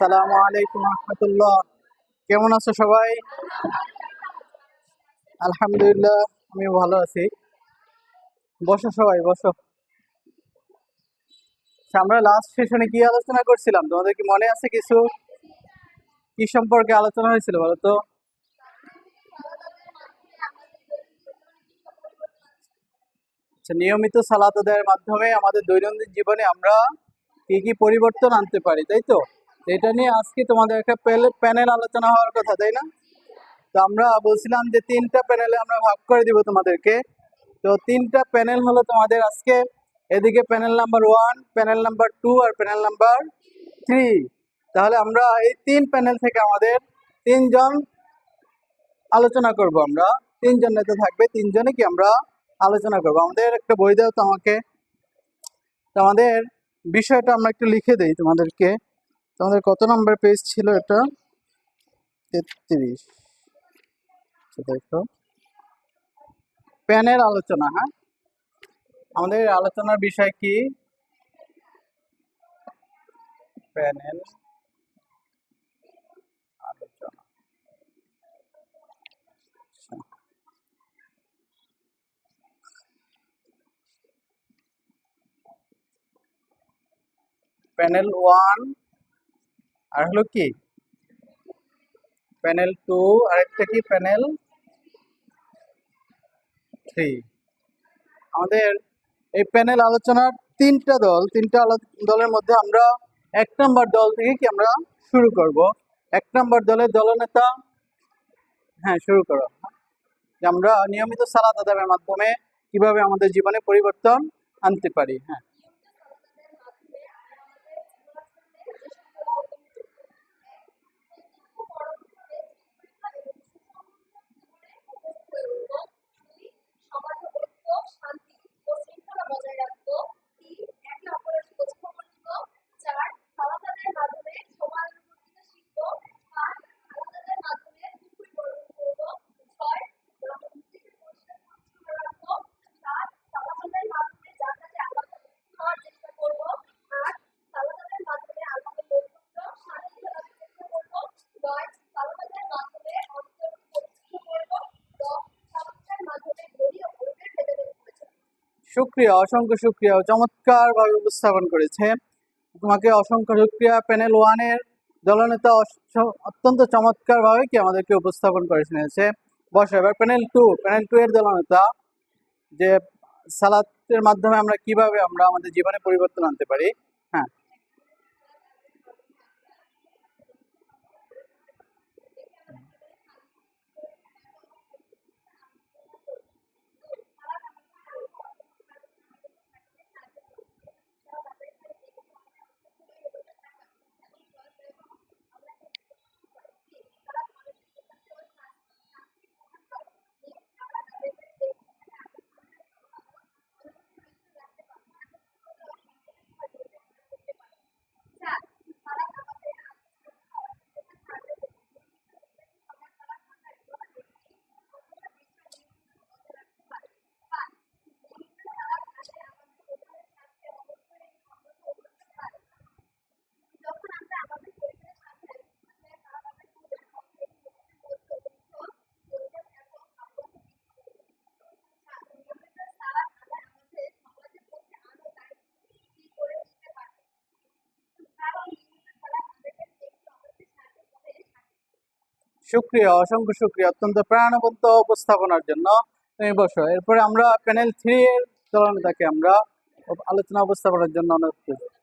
আসসালামু আলাইকুম রহমতুল্লাহ। কেমন আছো সবাই? আলহামদুলিল্লাহ আমি ভালো আছি। বসো সবাই বসো। আচ্ছা, আমরা লাস্ট সেশনে কি আলোচনা করছিলাম? তোমাদের কি মনে আছে কিছু? কি সম্পর্কে আলোচনা হয়েছিল বলো তো? আচ্ছা, নিয়মিত সালাত আদায়ের মাধ্যমে আমাদের দৈনন্দিন জীবনে আমরা কি কি পরিবর্তন আনতে পারি তাই তো তো? এটা নিয়ে আজকে তোমাদের একটা প্যানেল আলোচনা হওয়ার কথা, তাই না? তো আমরা বলছিলাম যে তিনটা প্যানেলে আমরা ভাগ করে দিব তোমাদেরকে। তো তিনটা প্যানেল হলো তোমাদের আজকে। এদিকে panel number one, panel number two আর প্যানেল নাম্বার থ্রি। তাহলে আমরা এই তিন প্যানেল থেকে আমাদের তিনজন আলোচনা করব আমরা। তিনজন নেতা থাকবে তিনজনে কি আমরা আলোচনা করব। আমাদের একটা বই দাও তো আমাকে আমাদের বিষয়টা আমরা একটু লিখে দেই তোমাদেরকে। তোমাদের কত নম্বর পেজ ছিল এটা? তেত্রিশ। আচ্ছা, দেখো। প্যানেল আলোচনা হ্যাঁ? আমাদের আলোচনার বিষয় কি? প্যানেল আলোচনা। প্যানেল ওয়ান আর হলো কি? প্যানেল টু আরেকটা কি প্যানেল থ্রি আমাদের এই প্যানেল আলোচনার তিনটা দল, তিনটা দলের মধ্যে আমরা এক নম্বর দল থেকে কি আমরা শুরু করব? এক নম্বর দলের দলনেতা হ্যাঁ শুরু করো। আমরা নিয়মিত সালাত আদাবের মাধ্যমে কীভাবে আমাদের জীবনে পরিবর্তন আনতে পারি হ্যাঁ। শুক্রিয়া অসংখ্য শুক্রিয়া চমৎকার ভাবে উপস্থাপন করেছে। তোমাকে অসংখ্য শুক্রিয়া প্যানেল ওয়ানের দলনেতা অত্যন্ত চমৎকার ভাবে কি আমাদেরকে উপস্থাপন করে শুনেছে বসে এবার, প্যানেল টু প্যানেল টু এর দলনেতা, যে সালাতের মাধ্যমে আমরা কীভাবে আমরা আমাদের জীবনে পরিবর্তন আনতে পারি। শুক্রিয়া, অসংখ্য শুক্রিয়া। অত্যন্ত প্রাণবন্ত উপস্থাপনার জন্য তুমি বসো। এরপরে আমরা প্যানেল থ্রি এর দলনেতাকে আমরা আলোচনা উপস্থাপনার জন্য অনুরোধ করছি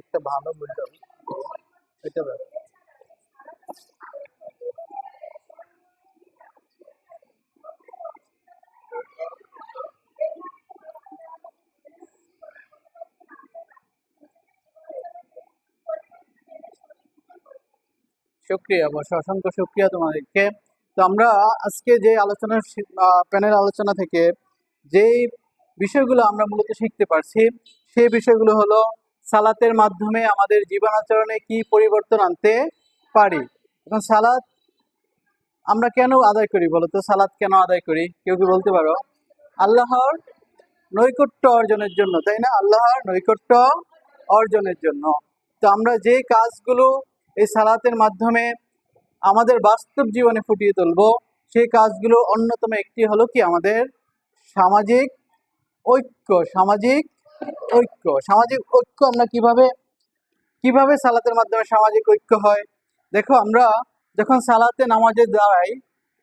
একটা ভালো বলতে এটা ব্যাপার। শুক্রিয়া বস অসংখ্য শুক্রিয়া তোমাদেরকে তো আমরা আজকে যে আলোচনা প্যানেল আলোচনা থেকে যেই বিষয়গুলো আমরা মূলত শিখতে পারছি, সেই বিষয়গুলো হলো সালাতের মাধ্যমে আমাদের জীবনাচরণে কি পরিবর্তন আনতে পারি? এখন সালাত আমরা কেন আদায় করি বলো তো? সালাত কেন আদায় করি? কেউ কি বলতে পারো? আল্লাহর নৈকট্য অর্জনের জন্য, তাই না? আল্লাহর নৈকট্য অর্জনের জন্য। তো আমরা যে কাজগুলো এই সালাতের মাধ্যমে আমাদের বাস্তব জীবনে ফুটিয়ে তুলবো, সেই কাজগুলো অন্যতম একটি হলো কি? আমাদের সামাজিক ঐক্য, সামাজিক ঐক্য, সামাজিক ঐক্য আমরা কীভাবে কীভাবে সালাতের মাধ্যমে সামাজিক ঐক্য হয়? দেখো, আমরা যখন সালাতে নামাজে দাঁড়াই,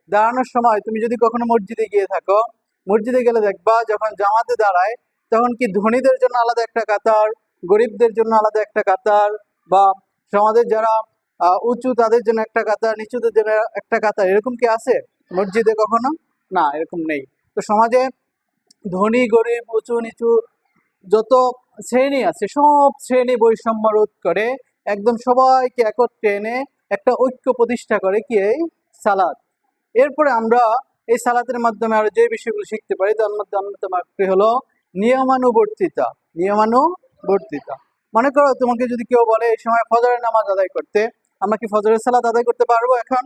দাঁড়ানোর সময় তুমি যদি কখনো মসজিদে গিয়ে থাকো, মসজিদে গেলে দেখবা যখন জামাতে দাঁড়ায়, তখন কি ধনীদের জন্য আলাদা একটা কাতার, গরিবদের জন্য আলাদা একটা কাতার, বা সমাজের যারা উঁচু তাদের জন্য একটা কাতার, নিচুদের জন্য একটা কাতার, এরকম কি আছে? মসজিদে কখনো? না, এরকম নেই। তো সমাজে ধনী, গরিব, উঁচু, নিচু যত শ্রেণি আছে, সব শ্রেণি বৈষম্য রোধ করে একদম সবাইকে একত্রে এনে একটা ঐক্য প্রতিষ্ঠা করে কি এই সালাদ। এরপরে আমরা এই সালাতের মাধ্যমে আরও যে বিষয়গুলো শিখতে পারি, তার মধ্যে অন্যতম একটি হলো নিয়মানুবর্তিতা নিয়মানুবর্তিতা। মনে করো তোমাকে যদি কেউ বলে, এই সময় ফজরের নামাজ আদায় করতে, আমরা কি ফজরের সালাত আদায় করতে পারব এখন?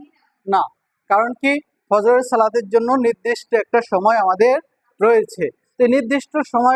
না। কারণ কি? ফজরের সালাতের জন্য নির্দিষ্ট একটা সময় আমাদের রয়েছে। তো নির্দিষ্ট সময়ের